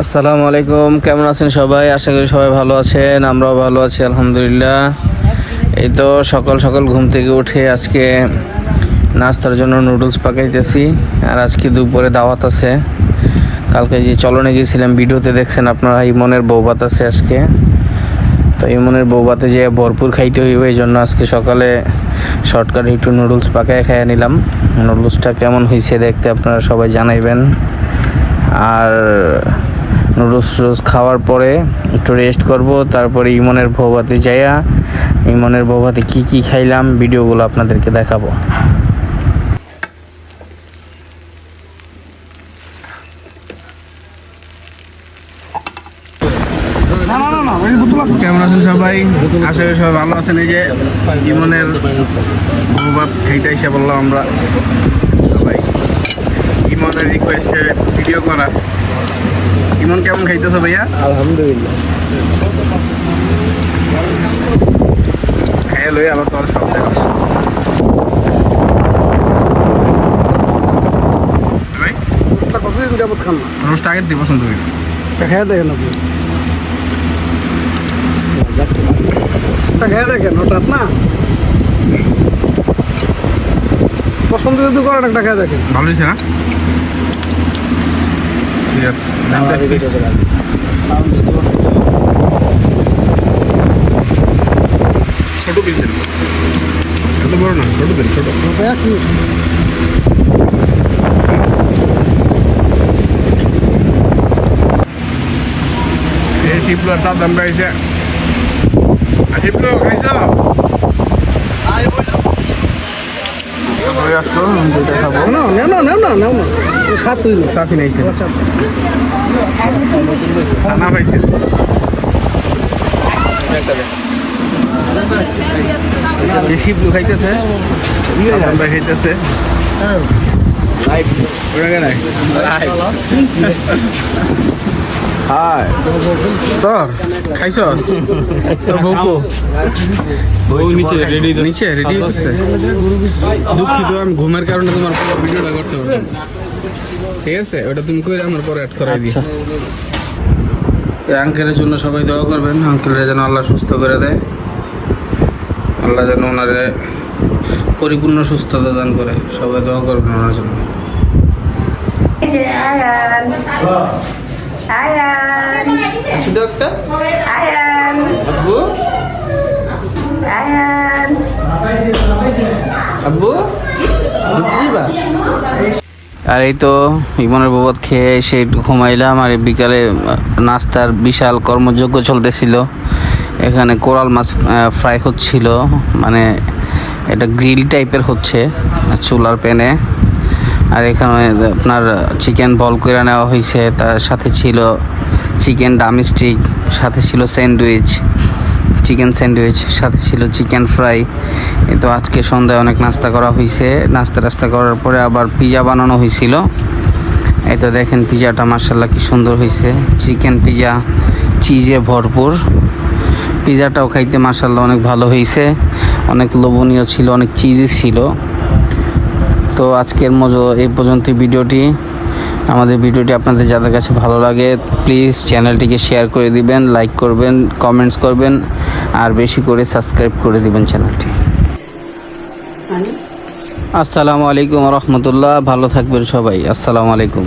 আসসালামু আলাইকুম, কেমন আছেন সবাই? আশা করি সবাই ভালো আছেন, আমরাও ভালো আছি, আলহামদুলিল্লাহ। এই তো সকাল সকাল ঘুম থেকে উঠে আজকে নাস্তার জন্য নুডলস পাকাইতেছি, আর আজকে দুপুরে দাওয়াত আছে। কালকে যে চলনে গিয়েছিলাম ভিডিওতে দেখছেন আপনারা, ইমনের বৌবাত আছে আজকে। তো ইমনের বৌবাতে যে ভরপুর খাইতে হইবে, এই জন্য আজকে সকালে শর্টকাট একটু নুডলস পাকায় খাইয়ে নিলাম। নুডলসটা কেমন হয়েছে দেখতে আপনারা সবাই জানাইবেন। আর নুডলস টুডলস খাওয়ার পরে একটু রেস্ট করব। তারপরে ইমনের বৌভাতে যাইয়া ইমনের বৌভাতে কি কি খাইলাম ভিডিওগুলো আপনাদেরকে দেখাবো। কেমন আছেন সবাই? আশা করি সবাই ভালো আছেন। এই যে ইমনের বৌভাত খাইতে এসে বললাম আমরা। সবাই। ইমনের রিকোয়েস্টে ভিডিও করা। ইমন কেমন খাইতেছো ভাইয়া? আলহামদুলিল্লাহ। খাইয়ে লই আবার তোমার সব কতদিন যাবত খান না? রোস্ট আগের দিয়ে পছন্দ করি খেয়ে দেখেন আপনি। এটা খেয়ে দেখেন হঠাৎ না? পছন্দ যদি করেন একটা খেয়ে দেখেন। ভালো হয়েছে না? Piece। ছোট পিস দেন। এত বড় না ছোট দেন ছোট। কি এই শিপলোর তার দাম গাইছে শিপলো খাইছ? আসলো দুইটা খাব। না নেও না নেও না নেও। না সাত না সাথী নাইছে। সানা পাইছে। এই খাইতেছে ভাই খাইতেছে। হাই। তোর খাইছস? তোর বউকো? বউ নিচে রেডি নিচে রেডি হচ্ছে দুঃখিত আমি ঘুমের কারণে তোমার ভিডিওটা করতে পারছি না। ঠিক আছে? ওটা তুমি কইরা আমার পরে অ্যাড করাই দিই এই আঙ্কেলের জন্য সবাই দোয়া করবেন আঙ্কেলের যেন আল্লাহ সুস্থ করে দেয়। আল্লাহ যেন ওনারে পরিপূর্ণ সুস্থতা দান করে। সবাই দোয়া করবেন ওনার জন্য। আব্বু? আয়ান। আব্বু? আর এই তো ইমনের ববত খেয়ে এসে একটু ঘুমাইলাম আর বিকালে নাস্তার বিশাল কর্মযজ্ঞ চলতেছিল। এখানে কোরাল মাছ ফ্রাই হচ্ছিল। মানে এটা গ্রিল টাইপের হচ্ছে, চুলার প্যানে। আর এখানে আপনার চিকেন বল করে নেওয়া হয়েছে, তার সাথে ছিল চিকেন ডামিস্টিক সাথে ছিল স্যান্ডউইচ। চিকেন স্যান্ডউইচ, সাথে ছিল চিকেন ফ্রাই। তো আজকে সন্ধ্যায় অনেক নাস্তা করা হয়েছে নাস্তা টাস্তা করার পরে আবার পিজা বানানো হয়েছিল এই তো দেখেন পিজাটা মার্শাল্লাহ কি সুন্দর হয়েছে চিকেন পিজা, চিজে ভরপুর। পিজাটাও খাইতে মার্শাল্লাহ অনেক ভালো হয়েছে অনেক লোভনীয় ছিল, অনেক চিজি ছিল। তো আজকের মজো এই পর্যন্ত ভিডিওটি। আমাদের ভিডিওটি আপনাদের যাদের কাছে ভালো লাগে প্লিজ চ্যানেলটিকে শেয়ার করে দিবেন লাইক করবেন কমেন্টস করবেন আর বেশি করে সাবস্ক্রাইব করে দিবেন চ্যানেলটি আসসালামু আলাইকুম রহমতুল্লাহ ভালো থাকবেন সবাই আসসালামু আলাইকুম।